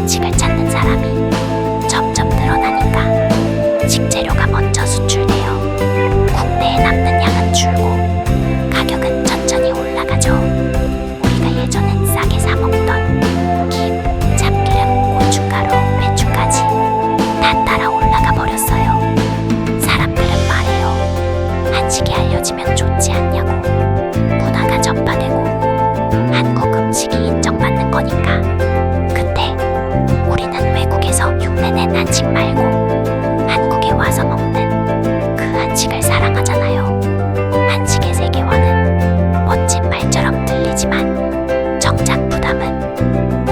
반칙을 찾는 사람이 점점 늘어나니까 식재료가 먼저 수출되어 국내에 남는 양은 줄고 가격은 천천히 올라가죠. 우리가 예전엔 싸게 사 먹던 김, 참기름, 고춧가루, 배추까지 다 따라 올라가 버렸어요. 사람들은 말해요. 한식이 할 Thank you.